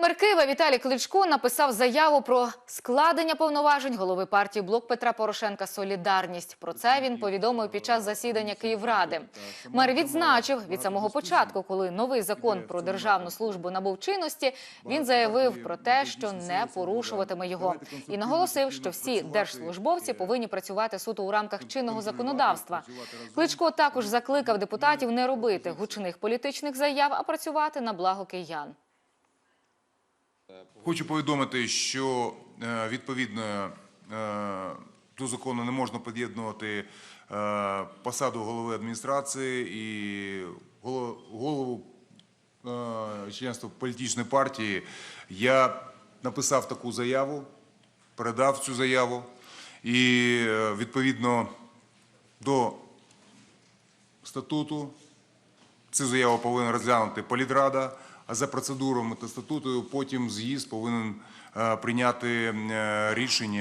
Мер Києва Віталій Кличко написав заяву про складення повноважень голови партії «Блок Петра Порошенка Солідарність». Про це він повідомив під час засідання Київради. Мер відзначив, від самого початку, коли новий закон про державну службу набув чинності, він заявив про те, що не порушуватиме його. І наголосив, що всі держслужбовці повинні працювати суто у рамках чинного законодавства. Кличко також закликав депутатів не робити гучних політичних заяв, а працювати на благо киян. Хочу повідомити, що е, відповідно е, до закону не можна під'єднувати е, посаду голови адміністрації і голову членства політичної партії. Я написав таку заяву, передав цю заяву і відповідно до статуту Цю заяву повинна розглянути політрада, за процедурами та статутою потім з'їзд повинен е, прийняти е, рішення